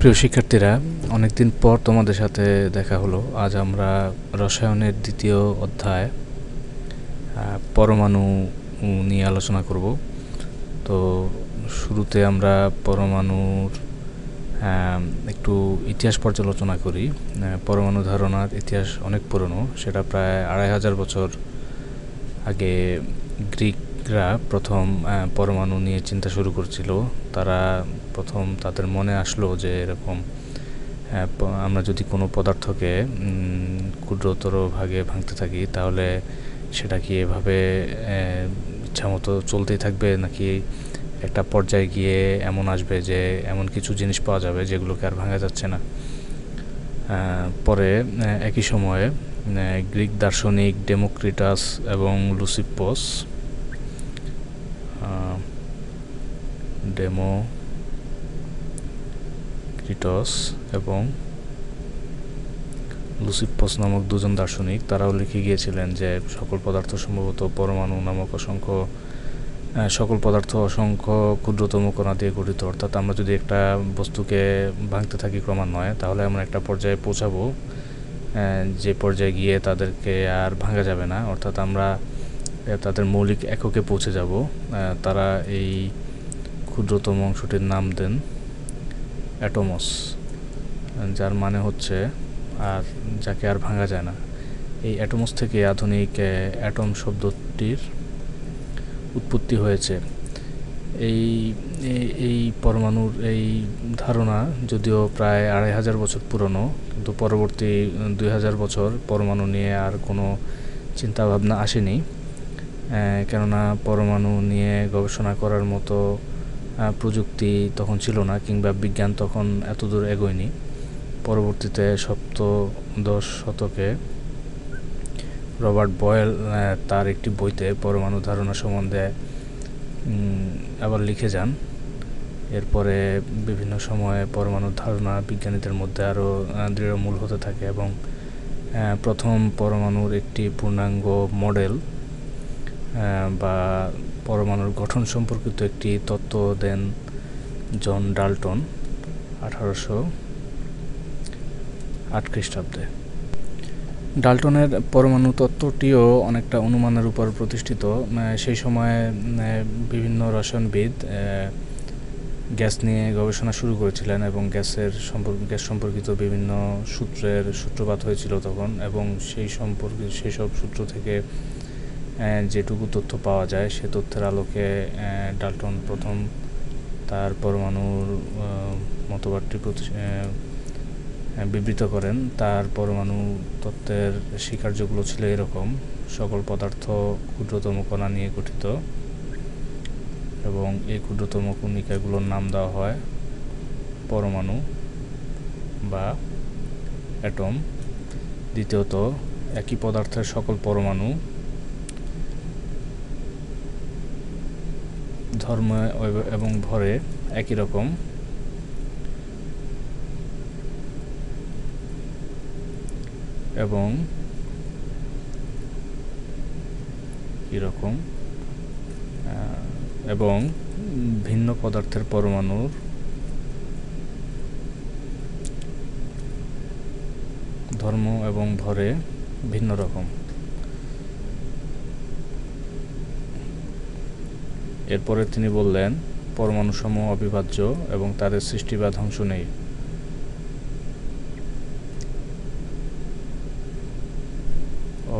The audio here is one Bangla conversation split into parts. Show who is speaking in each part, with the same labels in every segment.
Speaker 1: প্রিয় শিক্ষার্থীরা, অনেকদিন পর তোমাদের সাথে দেখা হলো। আজ আমরা রসায়নের দ্বিতীয় অধ্যায় পরমাণু নিয়ে আলোচনা করব। তো শুরুতে আমরা পরমাণুর একটু ইতিহাস পর্যালোচনা করি। পরমাণু ধারণার ইতিহাস অনেক পুরনো, সেটা প্রায় আড়াই হাজার বছর আগে গ্রিকরা প্রথম পরমাণু নিয়ে চিন্তা শুরু করছিল। তারা প্রথম তাদের মনে আসলো যে এরকম আমরা যদি কোনো পদার্থকে ক্ষুদ্রতর ভাগে ভাঙতে থাকি, তাহলে সেটা কি এভাবে ইচ্ছামতো চলতেই থাকবে? নাকি একটা পর্যায়ে গিয়ে এমন আসবে যে এমন কিছু জিনিস পাওয়া যাবে যেগুলোকে আর ভাঙা যাচ্ছে না? পরে একই সময়ে গ্রিক দার্শনিক ডেমোক্রিটাস এবং লুসিপস ডেমো, ক্রিটস এবং লুসিপস নামক দুজন দার্শনিক, তারাও লিখে গিয়েছিলেন যে সকল পদার্থ সম্ভবত পরমাণু নামক অসংখ্য সকল পদার্থ অসংখ্য ক্ষুদ্রতম কণা দিয়ে গঠিত। অর্থাৎ আমরা যদি একটা বস্তুকে ভাঙতে থাকি ক্রমান্বয়ে, তাহলে আমরা একটা পর্যায়ে পৌঁছাবো যে পর্যায়ে গিয়ে তাদেরকে আর ভাঙা যাবে না। অর্থাৎ আমরা তাদের মৌলিক এককে পৌঁছে যাব। তারা এই ক্ষুদ্রতম অংশটির নাম দেন অ্যাটোমস, যার মানে হচ্ছে আর যাকে আর ভাঙা যায় না। এই অ্যাটোমস থেকে আধুনিক অ্যাটম শব্দটির উৎপত্তি হয়েছে। এই এই পরমাণুর এই ধারণা যদিও প্রায় আড়াই হাজার বছর পুরনো, কিন্তু পরবর্তী দুই হাজার বছর পরমাণু নিয়ে আর কোনো চিন্তাভাবনা আসেনি। কেননা পরমাণু নিয়ে গবেষণা করার মতো প্রযুক্তি তখন ছিল না, কিংবা বিজ্ঞান তখন এত দূর এগোয়নি। পরবর্তীতে সপ্তদশ শতকে রবার্ট বয়েল তার একটি বইতে পরমাণু ধারণা সম্বন্ধে আবার লিখে যান। এরপরে বিভিন্ন সময়ে পরমাণু ধারণা বিজ্ঞানীদের মধ্যে আরও দৃঢ়মূল হতে থাকে এবং প্রথম পরমাণুর একটি পূর্ণাঙ্গ মডেল বা পরমাণুর গঠন সম্পর্কিত একটি তত্ত্ব দেন জন ডাল্টন আঠারোশো আট খ্রিস্টাব্দে। ডাল্টনের পরমাণু তত্ত্বটিও অনেকটা অনুমানের উপর প্রতিষ্ঠিত। সেই সময়ে বিভিন্ন রসায়নবিদ গ্যাস নিয়ে গবেষণা শুরু করেছিলেন এবং গ্যাসের সম্পর্ক গ্যাস সম্পর্কিত বিভিন্ন সূত্রের সূত্রপাত হয়েছিল তখন এবং সেই সম্পর্কে সেই সব সূত্র থেকে যেটুকু তথ্য পাওয়া যায়, সে তথ্যের আলোকে ডাল্টন প্রথম তার পরমাণুর মতবাদটি বিবৃত করেন। তার পরমাণু তত্ত্বের স্বীকার্যগুলো ছিল এরকম। সকল পদার্থ ক্ষুদ্রতম কণা নিয়ে গঠিত এবং এই ক্ষুদ্রতম কণিকাগুলোর নাম দেওয়া হয় পরমাণু বা অ্যাটম। দ্বিতীয়ত, একই পদার্থের সকল পরমাণু ধর্ম এবং ভরে একই রকম। এবং এরকম এবং ভিন্ন পদার্থের পরমাণুর ধর্ম এবং ভরে ভিন্ন রকম। এরপরে তিনি বললেন পরমাণু সমূহ অবিভাজ্য এবং তাদের সৃষ্টি বা ধ্বংস নেই।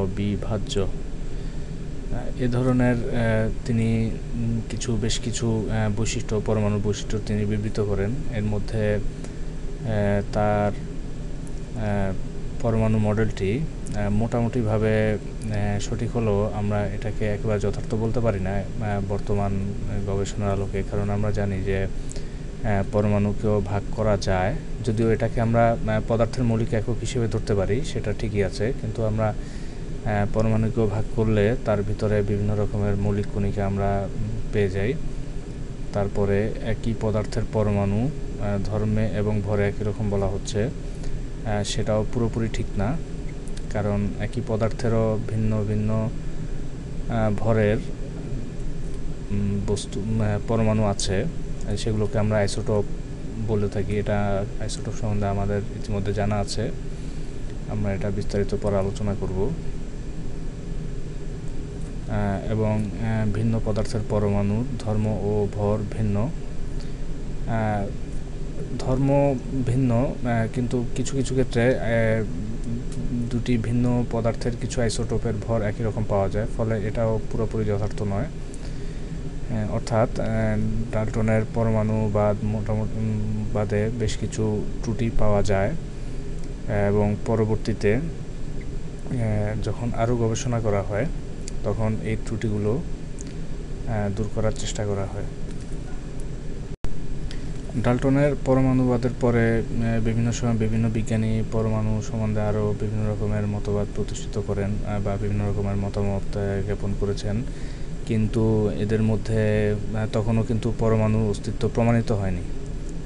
Speaker 1: অবিভাজ্য। এ ধরনের তিনি কিছু, বেশ কিছু বৈশিষ্ট্য, পরমাণু বৈশিষ্ট্য তিনি বিবৃত করেন। এর মধ্যে তার পরমাণু মডেলটি মোটামুটিভাবে সঠিক হলেও আমরা এটাকে একেবারে যথার্থ বলতে পারি না বর্তমান গবেষণার আলোকে। কারণ আমরা জানি যে পরমাণুকেও ভাগ করা যায়। যদিও এটাকে আমরা পদার্থের মৌলিক একক হিসেবে ধরতে পারি, সেটা ঠিকই আছে। কিন্তু আমরা পরমাণুকেও ভাগ করলে তার ভিতরে বিভিন্ন রকমের মৌলিক কণিকা আমরা পেয়ে যাই। তারপরে একই পদার্থের পরমাণু ধর্মে এবং ভরে একই রকম বলা হচ্ছে। সেটাও পুরোপুরি ঠিক না। কারণ একই পদার্থেরও ভিন্ন ভিন্ন ভরের বস্তু পরমাণু আছে। সেগুলোকে আমরা আইসোটোপ বলে থাকি। এটা আইসোটোপ সম্বন্ধে আমাদের ইতিমধ্যে জানা আছে। আমরা এটা বিস্তারিত পরে আলোচনা করব। এবং ভিন্ন পদার্থের পরমাণু, ধর্ম ও ভর ভিন্ন। ধর্ম ভিন্ন কিন্তু কিছু কিছু ক্ষেত্রে দুটি ভিন্ন পদার্থের কিছু আইসোটোপের ভর একই রকম পাওয়া যায়, ফলে এটাও পুরোপুরি যথার্থ নয়। অর্থাৎ ডাল্টনের পরমাণু বা মোটামুটি বাদে বেশ কিছু ত্রুটি পাওয়া যায় এবং পরবর্তীতে যখন আরও গবেষণা করা হয়, তখন এই ত্রুটিগুলো দূর করার চেষ্টা করা হয়। ডাল্টনের পরমাণুবাদের পরে বিভিন্ন সময় বিভিন্ন বিজ্ঞানী পরমাণু সম্বন্ধে আরও বিভিন্ন রকমের মতবাদ প্রতিষ্ঠিত করেন বা বিভিন্ন রকমের মতামত জ্ঞাপন করেছেন। কিন্তু এদের মধ্যে তখনও কিন্তু পরমাণুর অস্তিত্ব প্রমাণিত হয়নি।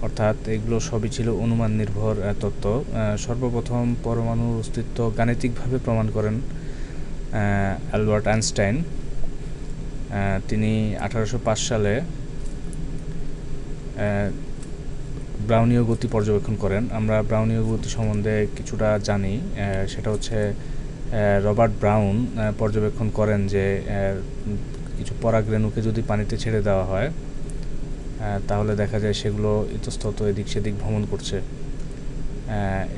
Speaker 1: অর্থাৎ এগুলো সবই ছিল অনুমান নির্ভর তত্ত্ব। সর্বপ্রথম পরমাণুর অস্তিত্ব গাণিতিকভাবে প্রমাণ করেন অ্যালবার্ট আইনস্টাইন। তিনি আঠারোশো পাঁচ সালে ব্রাউনীয় গতি পর্যবেক্ষণ করেন। আমরা ব্রাউনীয় গতি সম্বন্ধে কিছুটা জানি। সেটা হচ্ছে রবার্ট ব্রাউন পর্যবেক্ষণ করেন যে কিছু পরাগ রেণুকে যদি পানিতে ছেড়ে দেওয়া হয় তাহলে দেখা যায় সেগুলো ইতস্তত এদিক সেদিক ভ্রমণ করছে।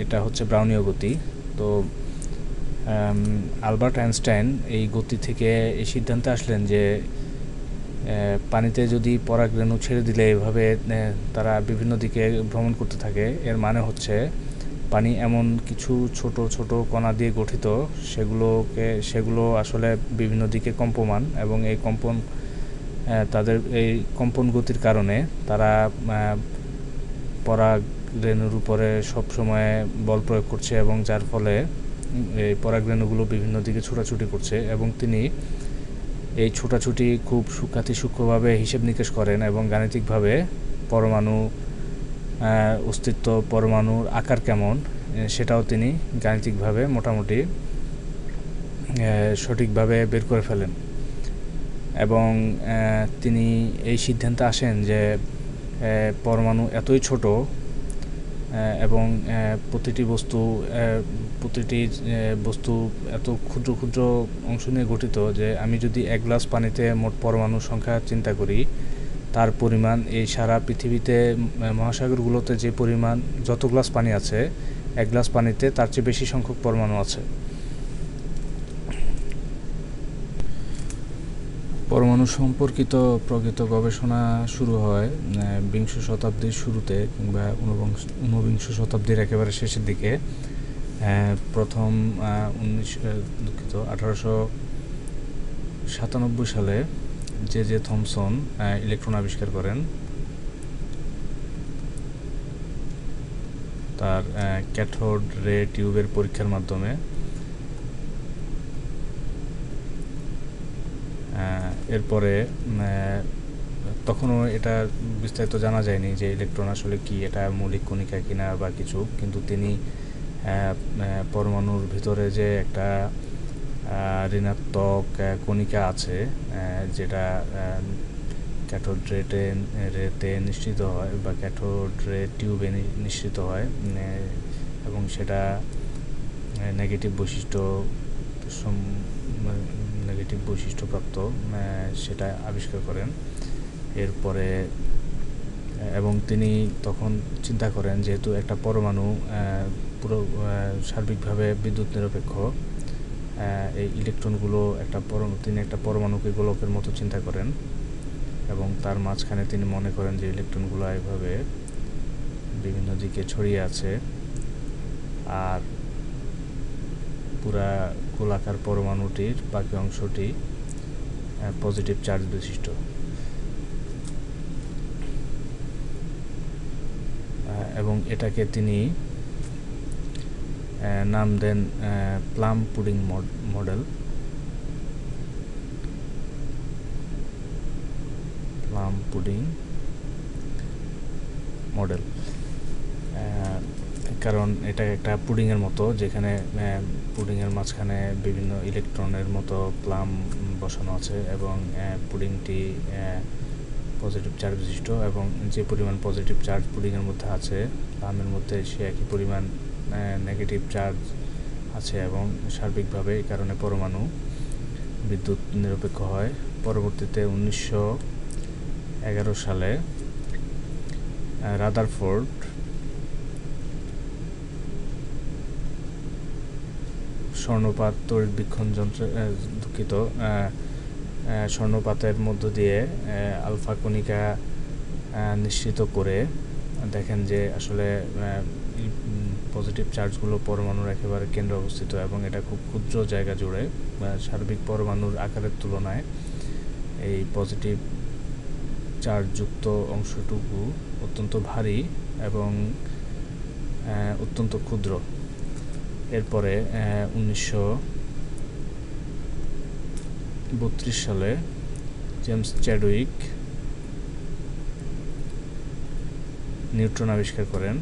Speaker 1: এটা হচ্ছে ব্রাউনীয় গতি। তো আলবার্ট আইনস্টাইন এই গতি থেকে এই সিদ্ধান্তে আসলেন যে পানিতে যদি পরাগ রেণু ছেড়ে দিলে এভাবে তারা বিভিন্ন দিকে ভ্রমণ করতে থাকে। এর মানে হচ্ছে, পানি এমন কিছু ছোট ছোট কণা দিয়ে গঠিত, সেগুলোকে, সেগুলো আসলে বিভিন্ন দিকে কম্পমান এবং এই কম্পন তাদের এই কম্পন গতির কারণে তারা পরাগ রেণুর উপরে সবসময় বল প্রয়োগ করছে এবং যার ফলে এই পরাগ রেণুগুলো বিভিন্ন দিকে ছোটাছুটি করছে এবং তিনি এই ছোটাছুটি খুব সুখ্যাতি সূক্ষ্মভাবে হিসেব নিকেশ করেন এবং গাণিতিকভাবে পরমাণু অস্তিত্ব, পরমাণুর আকার কেমন সেটাও তিনি গাণিতিকভাবে মোটামুটি সঠিকভাবে বের করে ফেলেন। এবং তিনি এই সিদ্ধান্তে আসেন যে পরমাণু এতই ছোট এবং প্রতিটি বস্তু প্রতিটি বস্তু এত ক্ষুদ্র ক্ষুদ্র অংশ নিয়ে গঠিত যে আমি যদি এক গ্লাস পানিতে মোট পরমাণুর সংখ্যা চিন্তা করি, তার পরিমাণ এই সারা পৃথিবীতে মহাসাগরগুলোতে যে পরিমাণ যত গ্লাস পানি আছে, এক গ্লাস পানিতে তার চেয়ে বেশি সংখ্যক পরমাণু আছে। পরমাণু সম্পর্কিত প্রকৃত গবেষণা শুরু হয় বিংশ শতাব্দীর শুরুতে কিংবা ঊনবিংশ শতাব্দীর একেবারে শেষের দিকে। প্রথম উনিশ দুঃখিত, আঠারোশো সাতানব্বই সালে জে জে থমসন ইলেকট্রন আবিষ্কার করেন। তার ক্যাথোড রে টিউবের পরীক্ষার মাধ্যমে এরপরে তখনও এটা বিস্তারিত জানা যায়নি যে ইলেকট্রন আসলে কি, এটা মৌলিক কণিকা কিনা বা কিছু, কিন্তু তিনি পরমাণুর ভিতরে যে একটা ঋণাত্মক কণিকা আছে যেটা ক্যাথোড রেটে রেতে নিশ্চিত হয় বা ক্যাথোড রে টিউবে নিশ্চিত হয় এবং সেটা নেগেটিভ বৈশিষ্ট্য নেগেটিভ বৈশিষ্ট্যপ্রাপ্ত সেটা আবিষ্কার করেন। এরপরে এবং তিনি তখন চিন্তা করেন যেহেতু একটা পরমাণু পুরো সার্বিকভাবে বিদ্যুৎ নিরপেক্ষ। এই ইলেকট্রনগুলো একটা পরম, তিনি একটা পরমাণুকে গোলকের মতো চিন্তা করেন এবং তার মাঝখানে তিনি মনে করেন যে ইলেকট্রনগুলো এভাবে বিভিন্ন দিকে ছড়িয়ে আছে আর পুরা গোলাকার পরমাণুটির বাকি অংশটি পজিটিভ চার্জ বিশিষ্ট। এবং এটাকে তিনি নাম দেন plum pudding model plum pudding model কারণ এটা একটা পুডিংয়ের মতো, যেখানে পুডিংয়ের মাঝখানে বিভিন্ন ইলেকট্রনের মতো প্লাম বসানো আছে এবং পুডিংটি পজিটিভ চার্জ বিশিষ্ট এবং যে পরিমাণ পজিটিভ চার্জ পুডিংয়ের মধ্যে আছে প্লামের মধ্যে সে একই পরিমাণ নেগেটিভ চার্জ আছে এবং সার্বিকভাবে এই কারণে পরমাণু বিদ্যুৎ নিরপেক্ষ হয়। পরবর্তীতে উনিশশো এগারো সালে রাদারফোর্ড স্বর্ণপাত তড়িৎবীক্ষণ যন্ত্র দুঃখিত স্বর্ণপাতের মধ্য দিয়ে আলফা কণিকা নিশ্চিত করে দেখেন যে আসলে পজিটিভ চার্জগুলো পরমাণুর একেবারে কেন্দ্রে অবস্থিত এবং এটা খুব ক্ষুদ্র জায়গা জুড়ে সার্বিক পরমাণুর আকারের তুলনায় এই পজিটিভ চার্জযুক্ত অংশটুকু অত্যন্ত ভারী এবং অত্যন্ত ক্ষুদ্র। এরপরে উনিশশো বত্রিশ সালে জেমস চ্যাডউইক নিউট্রন আবিষ্কার করেন।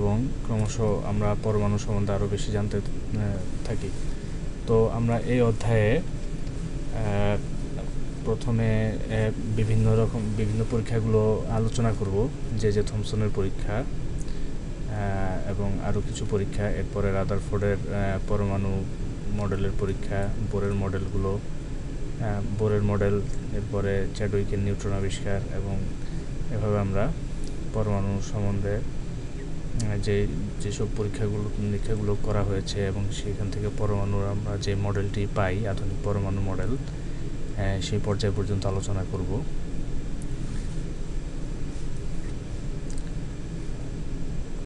Speaker 1: এবং ক্রমশ আমরা পরমাণু সম্বন্ধে আরও বেশি জানতে থাকি। তো আমরা এই অধ্যায়ে প্রথমে বিভিন্ন রকম, বিভিন্ন পরীক্ষাগুলো আলোচনা করব। যে যে থমসনের পরীক্ষা এবং আরও কিছু পরীক্ষা, এরপরে রাদারফোর্ডের পরমাণু মডেলের পরীক্ষা, বোরের মডেলগুলো বোরের মডেল, এরপরে চ্যাডউইকের নিউট্রন আবিষ্কার, এবং এভাবে আমরা পরমাণু সম্বন্ধে যে, যেসব পরীক্ষাগুলো, নিরীক্ষাগুলো করা হয়েছে এবং সেখান থেকে পরমাণুর আমরা যে মডেলটি পাই, আধুনিক পরমাণু মডেল সেই পর্যায় পর্যন্ত আলোচনা করব।